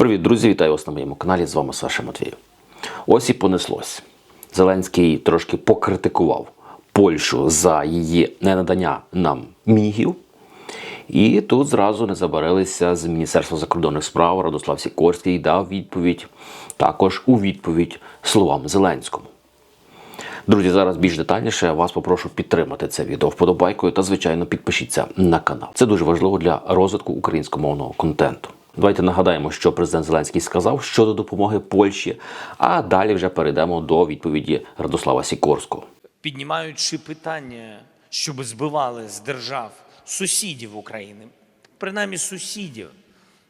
Привіт, друзі! Вітаю вас на моєму каналі. З вами Саша Матвієв. Ось і понеслось. Зеленський трошки покритикував Польщу за її ненадання нам мігів. І тут зразу не забарилися з Міністерства закордонних справ Радослав Сікорський дав відповідь також у відповідь словам Зеленському. Друзі, зараз більш детальніше я вас попрошу підтримати це відео вподобайкою та, звичайно, підпишіться на канал. Це дуже важливо для розвитку українськомовного контенту. Давайте нагадаємо, що президент Зеленський сказав щодо допомоги Польщі, а далі вже перейдемо до відповіді Радослава Сікорського. піднімаючи питання, щоб збивали з держав сусідів України, принаймні сусідів,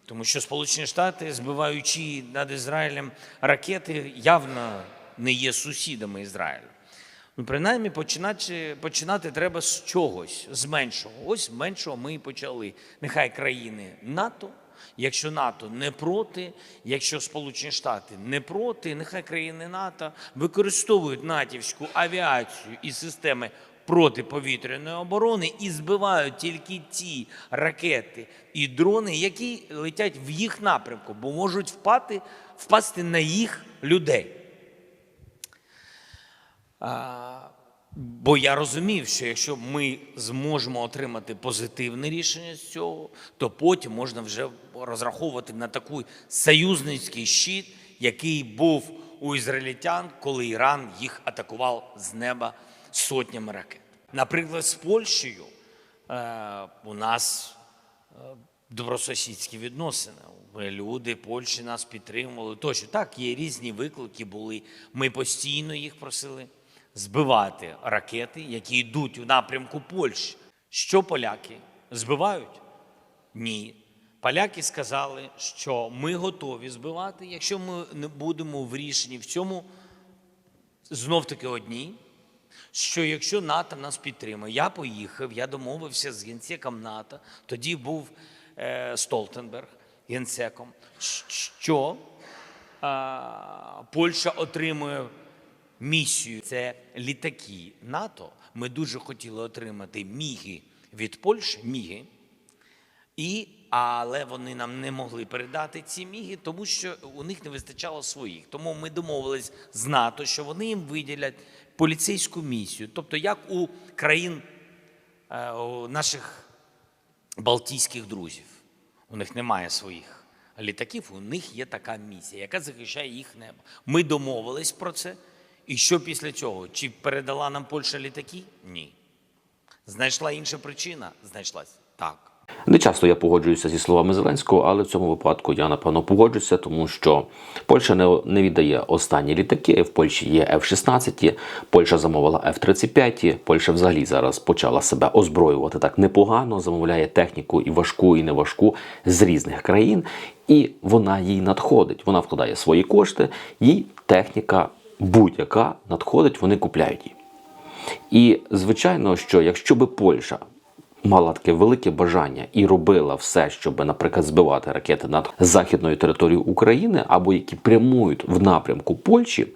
тому що Сполучені Штати, збиваючи над Ізраїлем ракети, явно не є сусідами Ізраїлю. Ну, принаймні, починати, починати треба з чогось, з меншого. Ось меншого ми і почали. Нехай країни НАТО, якщо НАТО не проти, якщо Сполучені Штати не проти, нехай країни НАТО використовують натівську авіацію і системи протиповітряної оборони і збивають тільки ті ракети і дрони, які летять в їх напрямку, бо можуть впати, впасти на їх людей. Бо я розумів, що якщо ми зможемо отримати позитивне рішення з цього, то потім можна вже розраховувати на такий союзницький щит, який був у ізраїльтян, коли Іран їх атакував з неба сотнями ракет. Наприклад, з Польщею е, у нас е, добросусідські відносини. Ми люди Польщі нас підтримували. Тощо так, є різні виклики були. Ми постійно їх просили збивати ракети, які йдуть у напрямку Польщі. Що поляки збивають? Ні. Поляки сказали, що ми готові збивати, якщо ми не будемо в рішенні в цьому знов таки одні. Що якщо НАТО нас підтримує, я поїхав, я домовився з генсеком НАТО, тоді був е, Столтенберг генсеком, що а, Польща отримує місію. Це літаки НАТО. Ми дуже хотіли отримати міги від Польщі, міги. І, але вони нам не могли передати ці міги, тому що у них не вистачало своїх. Тому ми домовились з НАТО, що вони їм виділять поліцейську місію. Тобто, як у країн е, у наших балтійських друзів. У них немає своїх літаків, у них є така місія, яка захищає їх небо. Ми домовились про це. І що після цього? Чи передала нам Польща літаки? Ні. Знайшла інша причина? Знайшлась. Так. Не часто я погоджуюся зі словами Зеленського, але в цьому випадку я напевно погоджуся, тому що Польща не, не віддає останні літаки. В Польщі є F-16, Польща замовила F-35, Польща взагалі зараз почала себе озброювати так непогано, замовляє техніку і важку, і неважку з різних країн, і вона їй надходить. Вона вкладає свої кошти, їй техніка будь-яка надходить, вони купляють її. І звичайно, що якщо би Польща мала таке велике бажання і робила все, щоб, наприклад, збивати ракети над західною територією України або які прямують в напрямку Польщі,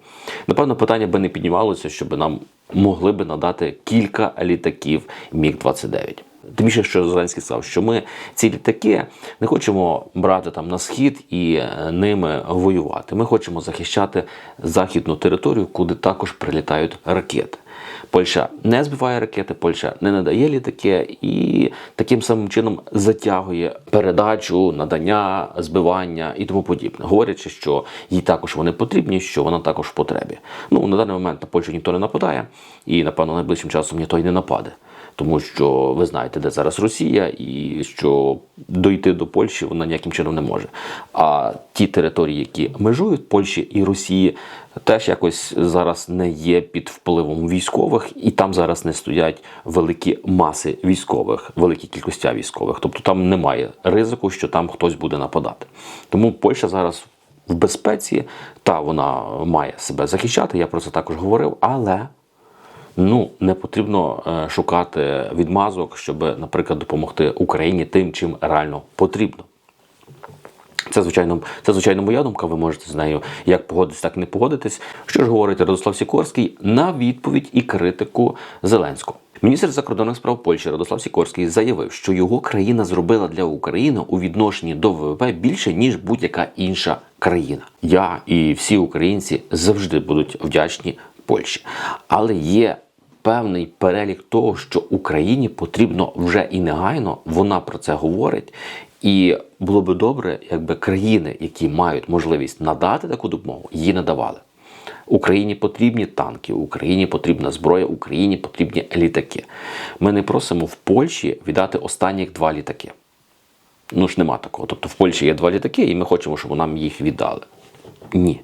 напевно, питання би не піднімалося, щоб нам могли би надати кілька літаків Міг 29 Тим більше, що Зеленський сказав, що ми ці літаки не хочемо брати там на схід і е, ними воювати. Ми хочемо захищати західну територію, куди також прилітають ракети. Польща не збиває ракети, Польща не надає літаки і таким самим чином затягує передачу, надання, збивання і тому подібне, говорячи, що їй також вони потрібні, що вона також в потребі. Ну на даний момент на Польщу ніхто не нападає, і напевно найближчим часом ніхто й не нападе. Тому що ви знаєте, де зараз Росія, і що дойти до Польщі вона ніяким чином не може. А ті території, які межують Польщі і Росії, теж якось зараз не є під впливом військових, і там зараз не стоять великі маси військових, великі кількості військових. Тобто там немає ризику, що там хтось буде нападати. Тому Польща зараз в безпеці, та вона має себе захищати. Я про це також говорив, але. Ну, не потрібно е, шукати відмазок, щоб, наприклад, допомогти Україні тим, чим реально потрібно. Це звичайно, це звичайно моя думка. Ви можете з нею як погодитись, так і не погодитись. Що ж говорить Радослав Сікорський на відповідь і критику Зеленського? Міністр закордонних справ Польщі Радослав Сікорський заявив, що його країна зробила для України у відношенні до ВВП більше ніж будь-яка інша країна. Я і всі українці завжди будуть вдячні Польщі, але є певний перелік того, що Україні потрібно вже і негайно. Вона про це говорить. І було би добре, якби країни, які мають можливість надати таку допомогу, її надавали. Україні потрібні танки, Україні потрібна зброя, Україні потрібні літаки. Ми не просимо в Польщі віддати останніх два літаки. Ну ж нема такого. Тобто в Польщі є два літаки, і ми хочемо, щоб нам їх віддали. Ні.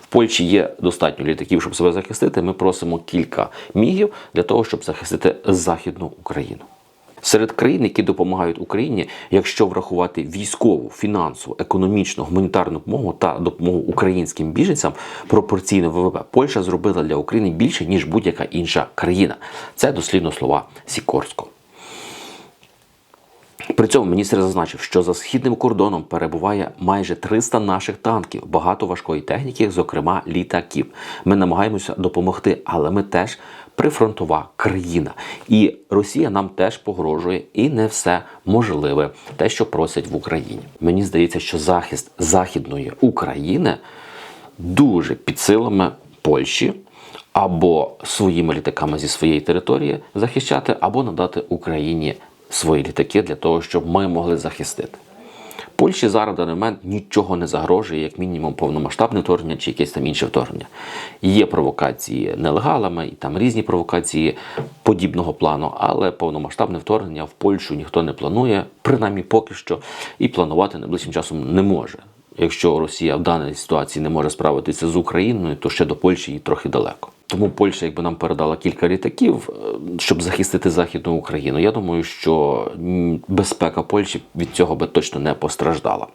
В Польщі є достатньо літаків, щоб себе захистити. Ми просимо кілька мігів для того, щоб захистити Західну Україну. Серед країн, які допомагають Україні, якщо врахувати військову, фінансову, економічну, гуманітарну допомогу та допомогу українським біженцям пропорційно ВВП, Польща зробила для України більше ніж будь-яка інша країна. Це дослідно слова Сікорського. При цьому міністр зазначив, що за східним кордоном перебуває майже 300 наших танків, багато важкої техніки, зокрема літаків. Ми намагаємося допомогти, але ми теж прифронтова країна. І Росія нам теж погрожує, і не все можливе, те, що просять в Україні. Мені здається, що захист західної України дуже під силами Польщі. Або своїми літаками зі своєї території захищати, або надати Україні свої літаки для того, щоб ми могли захистити. Польщі зараз даний момент нічого не загрожує, як мінімум повномасштабне вторгнення чи якесь там інше вторгнення. Є провокації нелегалами, і там різні провокації подібного плану, але повномасштабне вторгнення в Польщу ніхто не планує, принаймні поки що, і планувати найближчим часом не може. Якщо Росія в даній ситуації не може справитися з Україною, то ще до Польщі їй трохи далеко. Тому Польща, якби нам передала кілька літаків, е, щоб захистити Західну Україну, я думаю, що безпека Польщі від цього би точно не постраждала.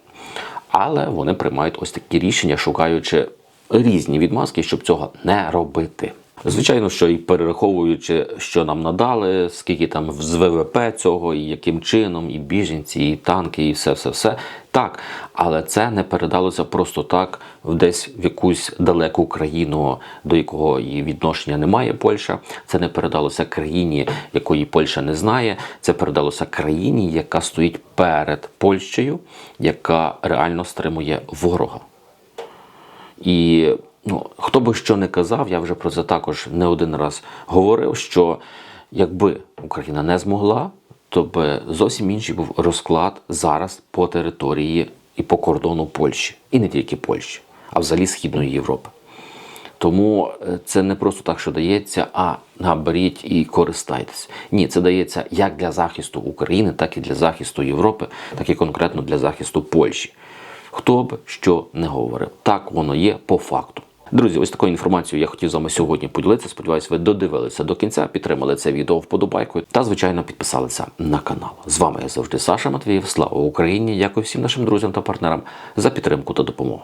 Але вони приймають ось такі рішення, шукаючи різні відмазки, щоб цього не робити. Звичайно, що і перераховуючи, що нам надали, скільки там з ВВП цього, і яким чином, і біженці, і танки, і все, все, все. Так, але це не передалося просто так, десь в якусь далеку країну, до якого її відношення немає Польща. Це не передалося країні, якої Польща не знає. Це передалося країні, яка стоїть перед Польщею, яка реально стримує ворога. І ну, хто би що не казав, я вже про це також не один раз говорив, що якби Україна не змогла, то би зовсім інший був розклад зараз по території і по кордону Польщі. І не тільки Польщі, а взагалі Східної Європи. Тому е, це не просто так, що дається, а наберіть і користайтесь. Ні, це дається як для захисту України, так і для захисту Європи, так і конкретно для захисту Польщі. Хто б що не говорив, так воно є по факту. Друзі, ось такою інформацією я хотів з вами сьогодні поділитися. Сподіваюсь, ви додивилися до кінця, підтримали це відео вподобайкою та, звичайно, підписалися на канал. З вами я завжди Саша Матвієв. Слава Україні! Дякую всім нашим друзям та партнерам за підтримку та допомогу.